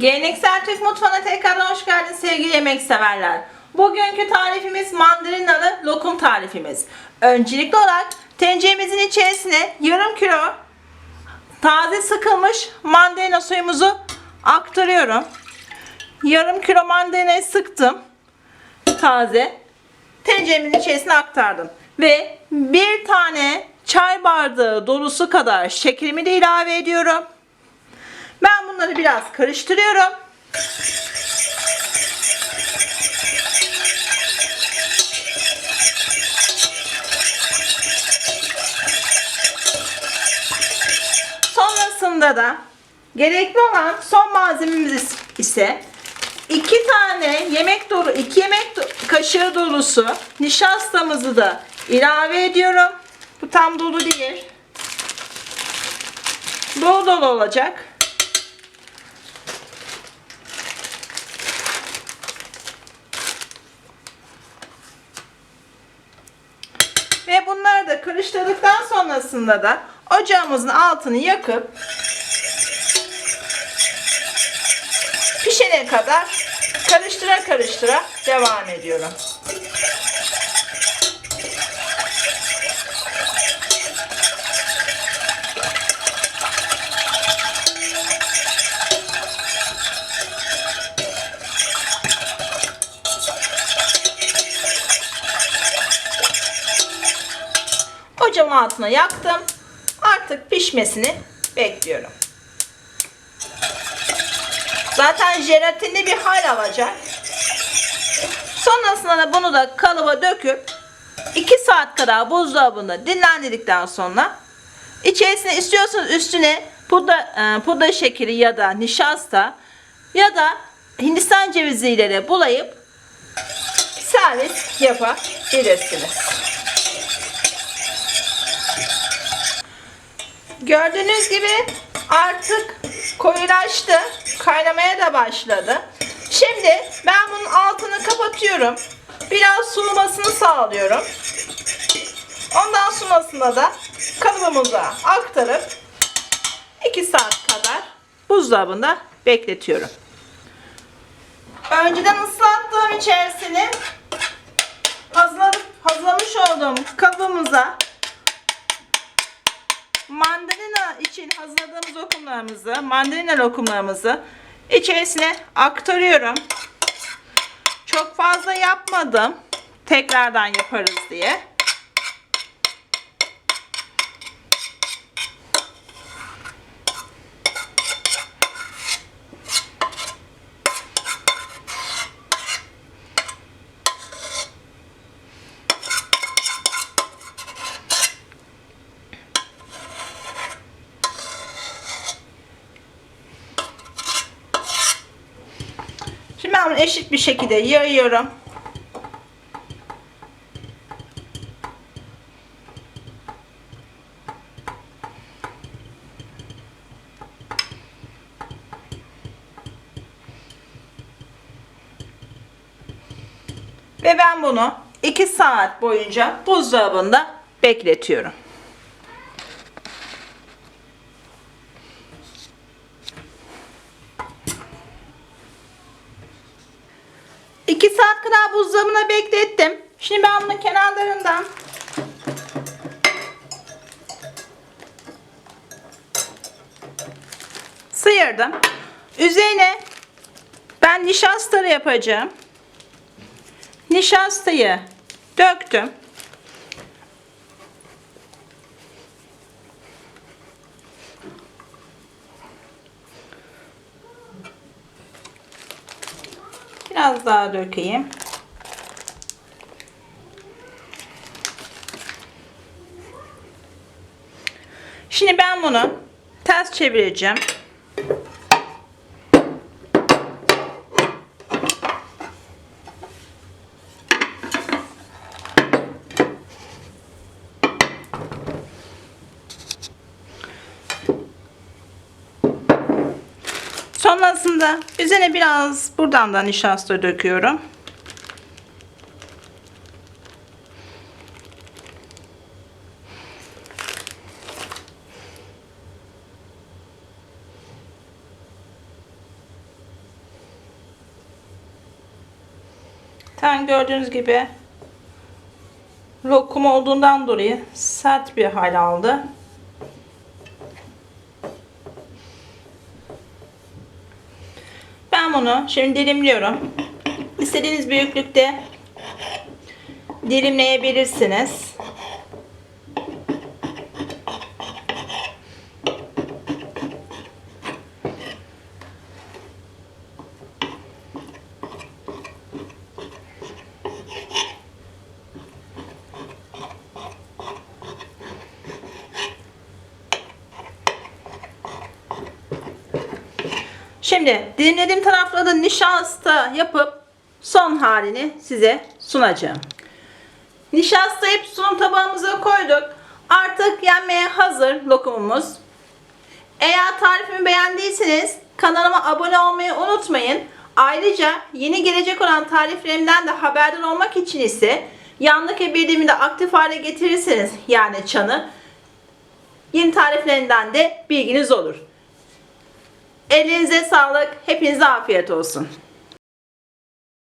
Geleneksel Türk mutfağına tekrardan hoş geldiniz sevgili yemek severler. Bugünkü tarifimiz mandalinalı lokum tarifimiz. Öncelikli olarak tenceremizin içerisine yarım kilo taze sıkılmış mandalina suyumuzu aktarıyorum. Yarım kilo mandalinayı sıktım. Taze. Tenceremin içerisine aktardım. Ve bir tane çay bardağı dolusu kadar şekerimi de ilave ediyorum. Ben bunları biraz karıştırıyorum. Sonrasında da gerekli olan son malzememiz ise iki tane yemek dolu iki yemek do- kaşığı dolusu nişastamızı da ilave ediyorum. Bu tam dolu değil. Dolu dolu olacak. Ve bunları da karıştırdıktan sonrasında da ocağımızın altını yakıp pişene kadar karıştıra karıştıra devam ediyorum. Ocağın altına yaktım. Artık pişmesini bekliyorum. Zaten jelatinli bir hal alacak. Sonrasında da bunu da kalıba döküp 2 saat kadar buzdolabında dinlendirdikten sonra içerisine istiyorsanız üstüne pudra, e, pudra şekeri ya da nişasta ya da hindistan ceviziyle de bulayıp servis yapabilirsiniz. Gördüğünüz gibi artık koyulaştı. Kaynamaya da başladı. Şimdi ben bunun altını kapatıyorum. Biraz soğumasını sağlıyorum. Ondan sonrasında da kalıbımıza aktarıp 2 saat kadar buzdolabında bekletiyorum. Önceden ıslattığım içerisini için hazırladığımız lokumlarımızı, mandalina lokumlarımızı içerisine aktarıyorum. Çok fazla yapmadım. Tekrardan yaparız diye. Eşit bir şekilde yayıyorum. Ve ben bunu 2 saat boyunca buzdolabında bekletiyorum. 2 saat kadar buzdolabına beklettim. Şimdi ben bunun kenarlarından sıyırdım. Üzerine ben nişasta yapacağım. Nişastayı döktüm. Biraz daha dökeyim. Şimdi ben bunu ters çevireceğim. Sonrasında üzerine biraz buradan da nişasta döküyorum. Ten gördüğünüz gibi lokum olduğundan dolayı sert bir hal aldı. Bunu şimdi dilimliyorum. İstediğiniz büyüklükte dilimleyebilirsiniz. Şimdi dilimlediğim tarafları da nişasta yapıp son halini size sunacağım. Nişasta yapıp sunum tabağımıza koyduk. Artık yenmeye hazır lokumumuz. Eğer tarifimi beğendiyseniz kanalıma abone olmayı unutmayın. Ayrıca yeni gelecek olan tariflerimden de haberdar olmak için ise yanlık bildiğimi de aktif hale getirirseniz yani çanı yeni tariflerinden de bilginiz olur. Elinize sağlık. Hepinize afiyet olsun.